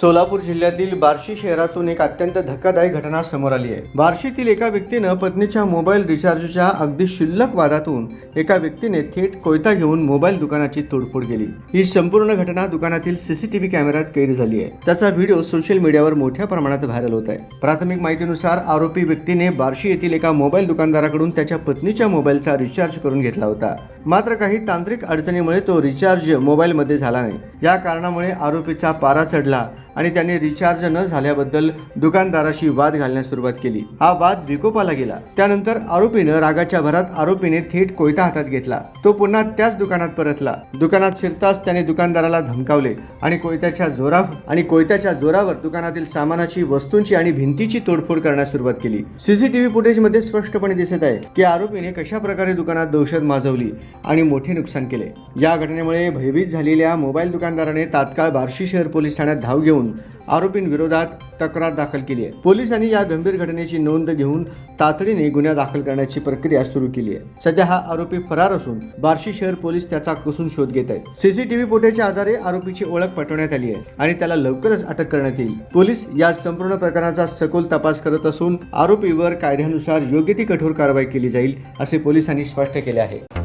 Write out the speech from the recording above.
सोलापूर जिल्ह्यातील बार्शी शहरातून एक अत्यंत धक्कादायक घटना समोर आली आहे. बार्शीतील एका व्यक्तीनं पत्नीच्या मोबाईल रिचार्जच्या अगदी शिल्लक वादातून एका व्यक्तीने थेट कोयता घेऊन मोबाईल दुकानाची तोडफोड केली. ही संपूर्ण घटना दुकानातील सीसीटीव्ही कॅमेऱ्यात कैद झाली आहे. त्याचा व्हिडिओ सोशल मीडियावर मोठ्या प्रमाणात व्हायरल होत आहे. प्राथमिक माहितीनुसार आरोपी व्यक्तीने बार्शी येथील एका मोबाईल दुकानदाराकडून त्याच्या पत्नीच्या मोबाईलचा रिचार्ज करून घेतला होता. मात्र काही तांत्रिक अडचणीमुळे तो रिचार्ज मोबाईलमध्ये झाला नाही. या कारणामुळे आरोपीचा पारा चढला आणि त्याने रिचार्ज न झाल्याबद्दल दुकानदाराशी वाद घालण्यास सुरुवात केली. हा वाद विकोपाला गेला. त्यानंतर आरोपीनं रागाच्या भरात आरोपीने थेट कोयता हातात घेतला. तो पुन्हा त्याच दुकानात परतला. दुकानात शिरताच त्याने दुकानदाराला धमकावले आणि कोयत्याच्या जोरा आणि कोयत्याच्या जोरावर दुकानातील सामानाची वस्तूंची आणि भिंतीची तोडफोड करण्यास सुरुवात केली. सीसीटीव्ही फुटेजमध्ये स्पष्टपणे दिसत आहे की आरोपीने कशा प्रकारे दुकानात दहशत माजवली आणि मोठे नुकसान केले. या घटनेमुळे भयभीत झालेल्या मोबाईल दुकान दुकानदाराने तात्काळ बार्शी शहर पोलीस ठाण्यात धाव घेऊन आरोपींविरोधात तक्रार दाखल केली आहे. पोलिसांनी या गंभीर घटनेची नोंद घेऊन तातडीने गुन्हा दाखल करण्याची प्रक्रिया सुरू केली आहे. सध्या हा आरोपी फरार असून बार्शी शहर पोलीस त्याचा कसून शोध घेत आहेत. सीसीटीव्ही फुटेजच्या आधारे आरोपीची ओळख पटवण्यात आली आहे आणि त्याला लवकरच अटक करण्यात येईल. पोलीस या संपूर्ण प्रकरणाचा सखोल तपास करत असून आरोपीवर कायद्यानुसार योग्य ती कठोर कारवाई केली जाईल असे पोलिसांनी स्पष्ट केले आहे.